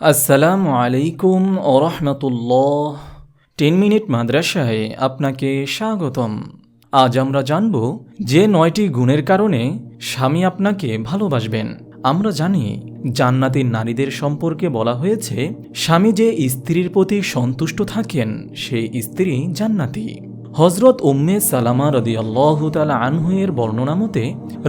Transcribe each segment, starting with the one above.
আসসালামু আলাইকুম ওরহমতুল্লাহ টেন মিনিট মাদ্রাসায় আপনাকে স্বাগতম। আজ আমরা জানব যে নয়টি গুণের কারণে স্বামী আপনাকে ভালোবাসবেন। আমরা জানি জান্নাতের নারীদের সম্পর্কে বলা হয়েছে, স্বামী যে স্ত্রীর প্রতি সন্তুষ্ট থাকেন, সেই স্ত্রী জান্নাতি। হজরত উম্মে সালামা রদিয়াল্লাহ তালা আনহুয়ের বর্ণনা মতে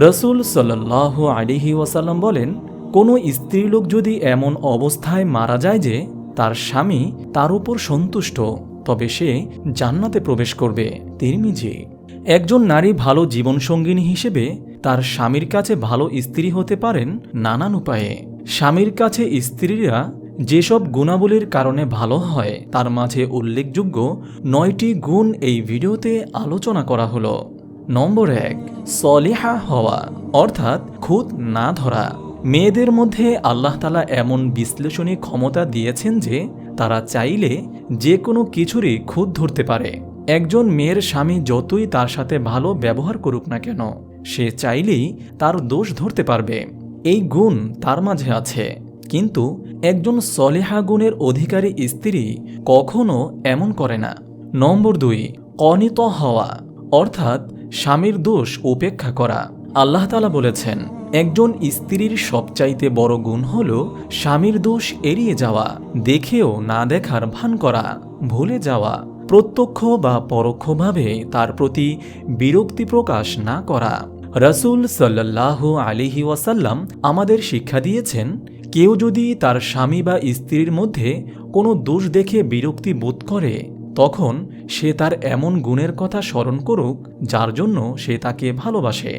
রসুল সাল্লাহ আলিহি ওয়াসাল্লাম বলেন কোনো স্ত্রীলোক যদি এমন অবস্থায় মারা যায় যে তার স্বামী তার উপর সন্তুষ্ট, তবে সে জান্নাতে প্রবেশ করবে। তিরমিজি, একজন নারী ভালো জীবনসঙ্গিনী হিসেবে তার স্বামীর কাছে ভালো স্ত্রী হতে পারেন নানান উপায়ে। স্বামীর কাছে স্ত্রীরা যেসব গুণাবলীর কারণে ভালো হয়, তার মাঝে উল্লেখযোগ্য নয়টি গুণ এই ভিডিওতে আলোচনা করা হলো। নম্বর এক, সলিহা হওয়া, অর্থাৎ খুদ না ধরা। মেয়েদের মধ্যে আল্লাহ তালা এমন বিশ্লেষণী ক্ষমতা দিয়েছেন যে তারা চাইলে যে কোনো কিছুরই খুদ ধরতে পারে। একজন মেয়ের স্বামী যতই তার সাথে ভালো ব্যবহার করুক না কেন, সে চাইলেই তার দোষ ধরতে পারবে। এই গুণ তার মাঝে আছে। কিন্তু একজন সলেহা গুণের অধিকারী স্ত্রী কখনো এমন করে না। নম্বর দুই, অনিত হওয়া, অর্থাৎ স্বামীর দোষ উপেক্ষা করা। আল্লাহ তালা বলেছেন, একজন স্ত্রীর সবচাইতে বড় গুণ হল স্বামীর দোষ এড়িয়ে যাওয়া, দেখেও না দেখার ভান করা, ভুলে যাওয়া, প্রত্যক্ষ বা পরোক্ষভাবে তার প্রতি বিরক্তি প্রকাশ না করা। রসুল সাল্লাহ আলিহি ওয়াসাল্লাম আমাদের শিক্ষা দিয়েছেন, কেউ যদি তার স্বামী বা স্ত্রীর মধ্যে কোনো দোষ দেখে বিরক্তি বোধ করে, তখন সে তার এমন গুণের কথা স্মরণ করুক, যার জন্য সে তাকে ভালোবাসে।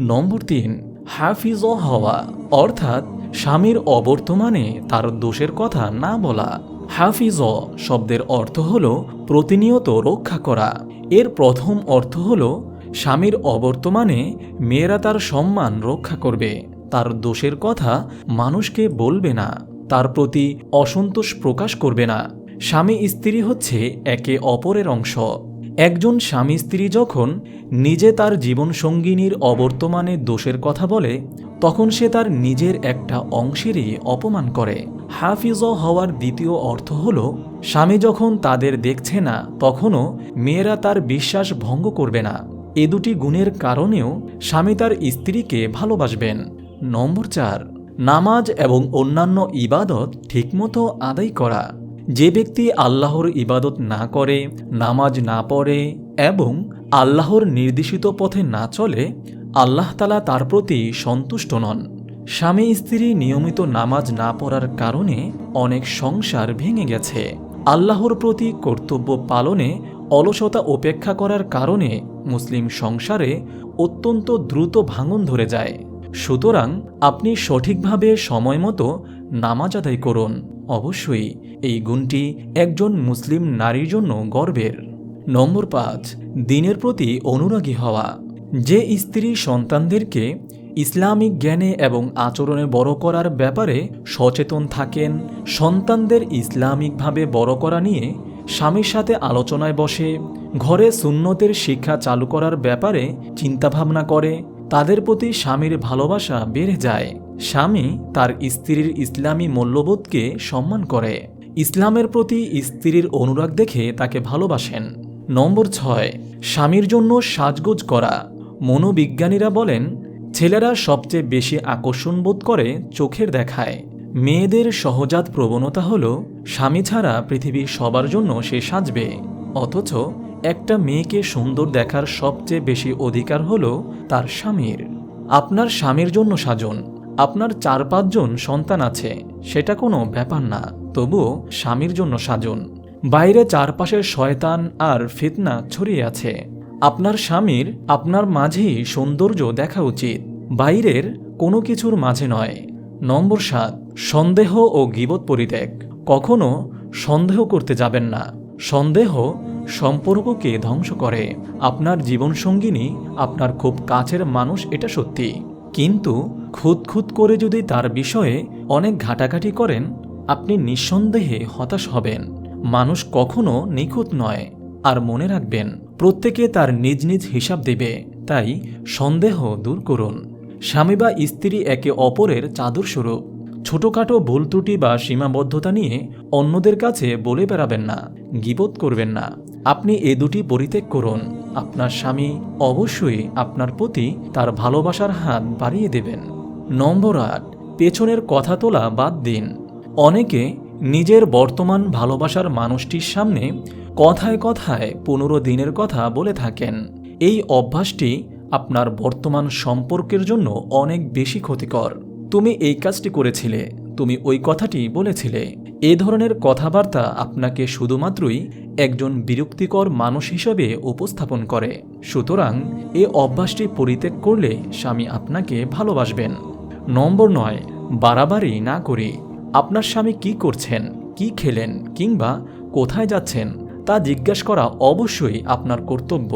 নম্বর তিন, হাফিজ হওয়া, অর্থাৎ স্বামীর অবর্তমানে তার দোষের কথা না বলা। হাফিজ শব্দের অর্থ হল প্রতিনিয়ত রক্ষা করা। এর প্রথম অর্থ হল স্বামীর অবর্তমানে মেয়েরা তার সম্মান রক্ষা করবে। তার দোষের কথা মানুষকে বলবে না। তার প্রতি অসন্তোষ প্রকাশ করবে না। স্বামী স্ত্রী হচ্ছে একে অপরের অংশ। একজন স্বামী স্ত্রী যখন নিজে তার জীবনসঙ্গিনীর অবর্তমানে দোষের কথা বলে, তখন সে তার নিজের একটা অংশেরই অপমান করে। হাফিজ হওয়ার দ্বিতীয় অর্থ হল, স্বামী যখন তাদের দেখছে না, তখনও মেয়েরা তার বিশ্বাস ভঙ্গ করবে না। এ দুটি গুণের কারণেও স্বামী তার স্ত্রীকে ভালোবাসবেন। নম্বর চার, নামাজ এবং অন্যান্য ইবাদত ঠিকমতো আদায় করা। যে ব্যক্তি আল্লাহর ইবাদত না করে, নামাজ না পড়ে এবং আল্লাহর নির্দেশিত পথে না চলে, আল্লাহ তালা তার প্রতি সন্তুষ্ট নন। স্বামী স্ত্রী নিয়মিত নামাজ না পড়ার কারণে অনেক সংসার ভেঙে গেছে। আল্লাহর প্রতি কর্তব্য পালনে অলসতা উপেক্ষা করার কারণে মুসলিম সংসারে অত্যন্ত দ্রুত ভাঙন ধরে যায়। সুতরাং আপনি সঠিকভাবে সময় মতো নামাজ আদায় করুন। অবশ্যই এই গুণটি একজন মুসলিম নারীর জন্য গর্বের। নম্বর পাঁচ, দিনের প্রতি অনুরাগী হওয়া। যে স্ত্রী সন্তানদেরকে ইসলামিক জ্ঞানে এবং আচরণে বড় করার ব্যাপারে সচেতন থাকেন, সন্তানদের ইসলামিকভাবে বড় করা নিয়ে স্বামীর সাথে আলোচনায় বসে, ঘরে সুন্নতের শিক্ষা চালু করার ব্যাপারে চিন্তাভাবনা করে, তাদের প্রতি স্বামীর ভালোবাসা বেড়ে যায়। স্বামী তার স্ত্রীর ইসলামী মূল্যবোধকে সম্মান করে। ইসলামের প্রতি স্ত্রীর অনুরাগ দেখে তাকে ভালোবাসেন। নম্বর ছয়, স্বামীর জন্য সাজগোজ করা। মনোবিজ্ঞানীরা বলেন, ছেলেরা সবচেয়ে বেশি আকর্ষণ বোধ করে চোখের দেখায়। মেয়েদের সহজাত প্রবণতা হল, স্বামী ছাড়া পৃথিবীর সবার জন্য সে সাজবে। অথচ একটা মেয়েকে সুন্দর দেখার সবচেয়ে বেশি অধিকার হল তার স্বামীর। আপনার স্বামীর জন্য সাজন। আপনার চার পাঁচজন সন্তান আছে, সেটা কোনো ব্যাপার না, তবুও স্বামীর জন্য সাজন। বাইরে চারপাশের শয়তান আর ফিতনা ছড়িয়ে আছে। আপনার স্বামীর, আপনার মাঝেই সৌন্দর্য দেখা উচিত। বাইরের কোনো কিছুর মাঝে নয়। নম্বর সাত, সন্দেহ ও গিবত পরিত্যাগ। কখনো সন্দেহ করতে যাবেন না। সন্দেহ সম্পর্ককে ধ্বংস করে। আপনার জীবনসঙ্গিনী, আপনার খুব কাছের মানুষ, এটা সত্যি। কিন্তু খুদ করে যদি তার বিষয়ে অনেক ঘাটাঘাটি করেন, আপনি নিঃসন্দেহে হতাশ হবেন। মানুষ কখনো নিখুঁত নয়। আর মনে রাখবেন, প্রত্যেকে তার নিজ নিজ হিসাব দেবে, তাই সন্দেহ দূর করুন। স্বামী বা স্ত্রী একে অপরের চাদর স্বরূপ ছোটখাটো ভুল ত্রুটি বা সীমাবদ্ধতা নিয়ে অন্যদের কাছে বলে বেড়াবেন না গিবোধ করবেন না। আপনি এ দুটি পরিত্যাগ করুন। আপনার স্বামী অবশ্যই আপনার প্রতি তার ভালোবাসার হাত বাড়িয়ে দেবেন। নম্বর আট, পেছনের কথা তোলা বাদ দিন। অনেকে নিজের বর্তমান ভালোবাসার মানুষটির সামনে কথায় কথায় পনেরো দিনের কথা বলে থাকেন। এই অভ্যাসটি আপনার বর্তমান সম্পর্কের জন্য অনেক বেশি ক্ষতিকর। তুমি এই কাজটি করেছিলে, তুমি ওই কথাটি বলেছিলে। এ ধরনের কথাবার্তা আপনাকে শুধুমাত্রই একজন বিরক্তিকর মানুষ হিসেবে উপস্থাপন করে। সুতরাং এ অভ্যাসটি পরিত্যাগ করলে স্বামী আপনাকে ভালোবাসবেন। নম্বর নয়, বাড়াবাড়ি না করে আপনার স্বামী কি করছেন, কি খেলেন কিংবা কোথায় যাচ্ছেন তা জিজ্ঞাসা করা অবশ্যই আপনার কর্তব্য।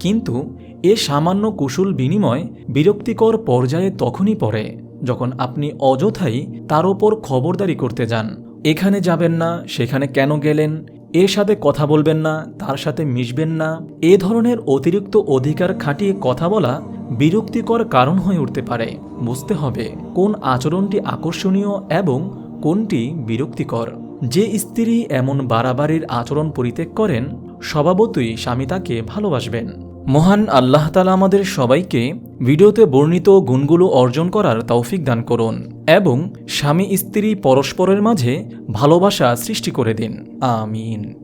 কিন্তু এ সামান্য কুশল বিনিময় বিরক্তিকর পর্যায়ে তখনই পড়ে যখন আপনি অযথাই তার ওপর খবরদারি করতে যান। এখানে যাবেন না, সেখানে কেন গেলেন, এর সাথে কথা বলবেন না, তার সাথে মিশবেন না, এ ধরনের অতিরিক্ত অধিকার খাটিয়ে কথা বলা বিরক্তিকর কারণ হয়ে উঠতে পারে। বুঝতে হবে কোন আচরণটি আকর্ষণীয় এবং কোনটি বিরক্তিকর। যে স্ত্রী এমন বাড়াবাড়ির আচরণ পরিত্যাগ করেন, স্বভাবতই স্বামী তাকে ভালোবাসবেন। মহান আল্লাহ তালা আমাদের সবাইকে ভিডিওতে বর্ণিত গুণগুলো অর্জন করার তৌফিক দান করুন এবং স্বামী স্ত্রী পরস্পরের মাঝে ভালোবাসা সৃষ্টি করে দিন। আমিন।